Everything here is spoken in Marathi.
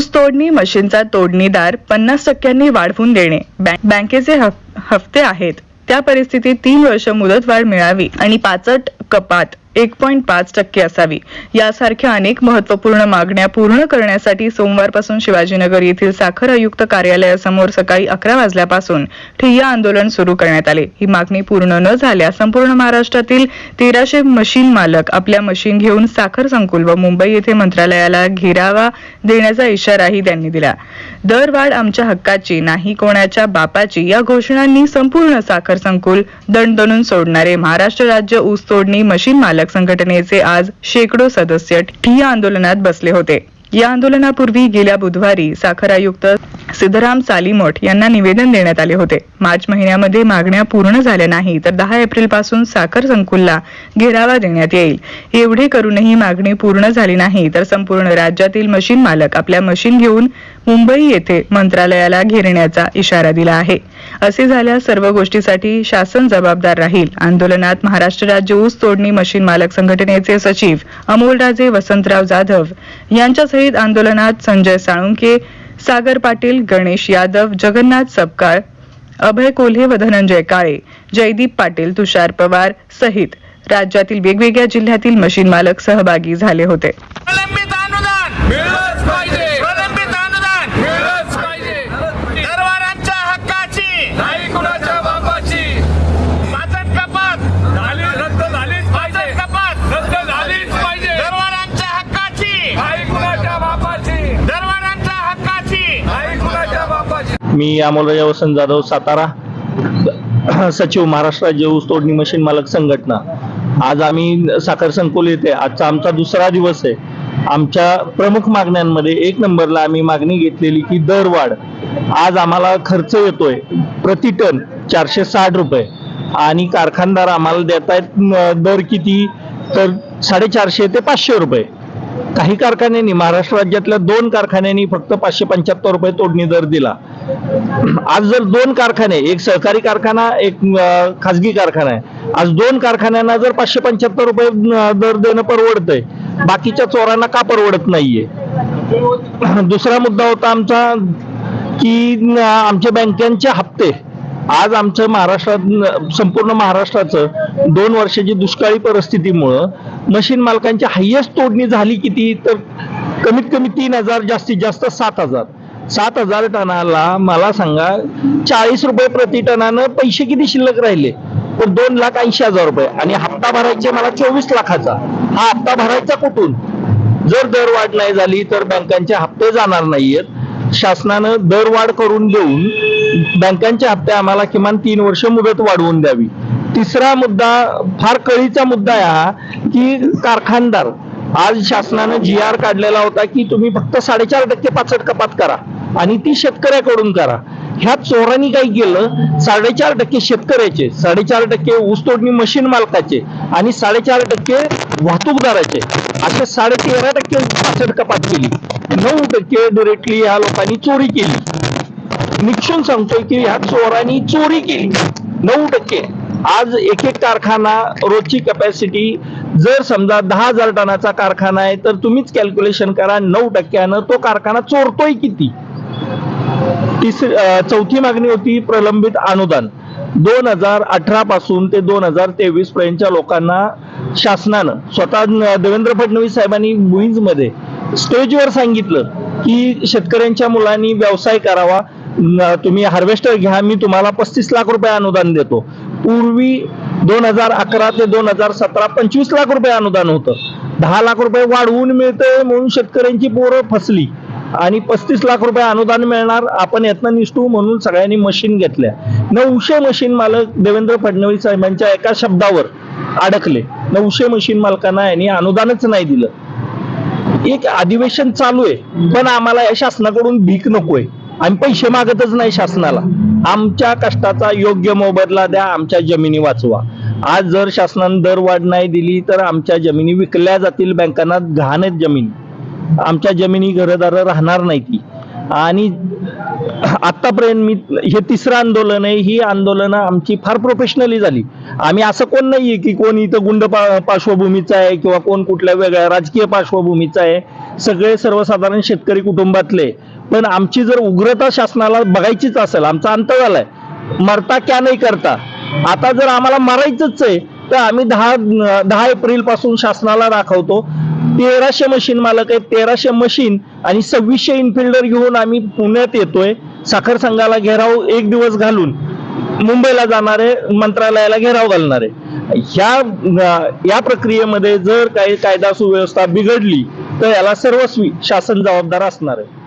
ऊस तोडणी मशीनचा तोडणीदार पन्नास टक्क्यांनी वाढवून देणे. बँकेचे हफ- हफ्ते आहेत. त्या परिस्थितीत तीन वर्ष मुदतवाढ मिळावी आणि पाचट कपात. एक पॉईंट पाच टक्के असावी. यासारख्या अनेक महत्त्वपूर्ण मागण्या पूर्ण करण्यासाठी सोमवारपासून शिवाजीनगर येथील साखर आयुक्त कार्यालयासमोर सकाळी अकरा वाजल्यापासून ठिय्या आंदोलन सुरू करण्यात आले. ही मागणी पूर्ण न झाल्यास संपूर्ण महाराष्ट्रातील तेराशे मशीन मालक आपल्या मशीन घेऊन साखर संकुल व मुंबई येथे मंत्रालयाला घेरावा देण्याचा इशाराही त्यांनी दिला. दरवाढ आमच्या हक्काची नाही कोणाच्या बापाची या घोषणांनी संपूर्ण साखर संकुल दणदणून सोडणारे. महाराष्ट्र राज्य ऊस तोडणी मशीन मालक संघटनेचे आज शेकडो सदस्य ठिय्या आंदोलनात बसले होते. या आंदोलनापूर्वी गेल्या बुधवारी साखर आयुक्त सिद्धराम सालीमोठ यांना निवेदन देण्यात आले होते. मार्च महिन्यामध्ये मागण्या पूर्ण झाल्या नाही तर दहा एप्रिलपासून साखर संकुलला घेरावा देण्यात येईल. एवढे करूनही मागणी पूर्ण झाली नाही तर संपूर्ण राज्यातील मशीन मालक आपल्या मशीन घेऊन मुंबई येथे मंत्रालयाला घेरण्याचा इशारा दिला आहे. असे झाल्यास सर्व गोष्टीसाठी शासन जबाबदार राहील. आंदोलनात महाराष्ट्र राज्य ऊस तोडणी मशीन मालक संघटनेचे सचिव अमोलराजे वसंतराव जाधव यांच्यासहित आंदोलनात संजय साळुंके सागर पाटील गणेश यादव जगन्नाथ सपकाळ अभय कोल्हे व धनंजय काळे जयदीप पाटील तुषार पवार सहित राज्यातील वेगवेगळ्या जिल्ह्यातील मशीन मालक सहभागी झाले होते. मी अमोलराजा वसंत जाधव सातारा सचिव महाराष्ट्र राज्य ऊस तोडणी मशीन मालक संघटना. आज आम्ही साखर संकुल येथे आजचा आमचा दुसरा दिवस आहे. आमच्या प्रमुख मागण्यांमध्ये एक नंबरला आम्ही मागणी घेतलेली की दरवाढ. आज आम्हाला खर्च येतोय प्रति टन चारशे साठ रुपये. आणि कारखानदार आम्हाला देत आहेत दर किती? तर साडेचारशे ते पाचशे रुपये. काही कारखान्यांनी महाराष्ट्र राज्यातल्या दोन कारखान्यांनी फक्त पाचशे पंच्याहत्तर रुपये तोडणी दर दिला. आज जर दोन कारखाने एक सहकारी कारखाना एक खाजगी कारखाना आहे. आज दोन कारखान्यांना जर पाचशे पंच्याहत्तर रुपये दर देणं परवडतंय बाकीच्या चोरांना का परवडत नाहीये? दुसरा मुद्दा होता आमचा की आमच्या बँकांचे हप्ते. आज आमचं महाराष्ट्रात संपूर्ण महाराष्ट्राचं दोन वर्षाची दुष्काळी परिस्थितीमुळं मशीन मालकांची हायेस्ट तोडणी झाली किती तर कमीत कमी तीन हजार जास्तीत जास्त सात हजार. सात हजार टनाला मला सांगा चाळीस रुपये प्रति टनानं पैसे किती शिल्लक राहिले? तर दोन लाख ऐंशी हजार रुपये. आणि हप्ता भरायचे मला चोवीस लाखाचा. हा हप्ता भरायचा कुठून? जर दरवाढ नाही झाली तर बँकांचे हप्ते जाणार नाहीयेत. शासनानं दरवाढ करून देऊन बँकांचे हप्ते आम्हाला किमान तीन वर्ष मुदत वाढवून द्यावी. तिसरा मुद्दा फार कळीचा मुद्दा आहे हा की कारखानदार आज शासनानं जी आर काढलेला होता की तुम्ही फक्त साडेचार टक्के पाचट कपात करा आणि ती शेतकऱ्याकडून करा. ह्या चोरांनी काय केलं? साडेचार टक्के शेतकऱ्याचे साडेचार टक्के ऊसतोडणी मशीन मालकाचे आणि साडेचार टक्के वाहतूकदाराचे असे साडे तेरा टक्के पाचट कपात केली. नऊ टक्के डिरेक्टली ह्या लोकांनी चोरी केली. निक्षून सांगतोय की ह्या चोरांनी चोरी केली. नऊ टक्के. आज एक एक कारखाना रोजची कपॅसिटी जर समजा दहा हजार टनाचा कारखाना आहे तर तुम्हीच कॅल्क्युलेशन करा नऊ टक्क्यानं तो कारखाना चोरतोय किती? तिसरी चौथी मागणी होती प्रलंबित अनुदान. दोन हजार अठरा पासून ते दोन हजार तेवीस पर्यंतच्या लोकांना शासनानं स्वतः देवेंद्र फडणवीस साहेबांनी मध्ये स्टेजवर सांगितलं की शेतकऱ्यांच्या मुलांनी व्यवसाय करावा तुम्ही हार्वेस्टर घ्या मी तुम्हाला पस्तीस लाख रुपये अनुदान देतो. पूर्वी दोन हजार अकरा ते दोन हजार सतरा पंचवीस लाख रुपये अनुदान होतं. दहा लाख रुपये वाढवून मिळतंय म्हणून शेतकऱ्यांची पोरं फसली. आणि पस्तीस लाख रुपये अनुदान मिळणार आपण यातनं निष्ठू म्हणून सगळ्यांनी मशीन घेतल्या. नऊशे मशीन मालक देवेंद्र फडणवीस साहेबांच्या एका शब्दावर अडकले. नऊशे मशीन मालकांना यांनी अनुदानच नाही दिलं. एक अधिवेशन चालू आहे पण आम्हाला या शासनाकडून भीक नकोय. आम्ही पैसे मागतच नाही शासनाला. आमच्या कष्टाचा योग्य मोबदला द्या आमच्या जमिनी वाचवा. आज जर शासनानं दरवाढ नाही दिली तर आमच्या जमिनी विकल्या जातील बँकांना घाण आहेत जमिनी. आमच्या जमिनी घरदार राहणार नाही ती. आणि आतापर्यंत मी हे तिसरं आंदोलन आहे ही आंदोलनं आमची फार प्रोफेशनली झाली. आम्ही असं कोण नाहीये की कोण इथं गुंड पा- पार्श्वभूमीचा आहे किंवा कोण कुठल्या वेगळ्या राजकीय पार्श्वभूमीचा आहे. सगळे सर्वसाधारण शेतकरी कुटुंबातले. पण आमची जर उग्रता शासनाला बघायचीच असेल आमचा अंत झालाय मरता क्या नाही करता? आता जर आम्हाला मारायचंच आहे तर आम्ही दहा दहा एप्रिलपासून शासनाला दाखवतो. तेराशे मशीन मालक आहेत तेराशे मशीन आणि सव्वीसशे इनफिल्डर घेऊन आम्ही पुण्यात येतोय साखर संघाला घेराव एक दिवस घालून. मुंबईला जाणारे मंत्रालयाला घेराव घालणारे. ह्या या प्रक्रियेमध्ये जर काही कायदा सुव्यवस्था बिघडली तर याला सर्वस्वी शासन जबाबदार असणार आहे.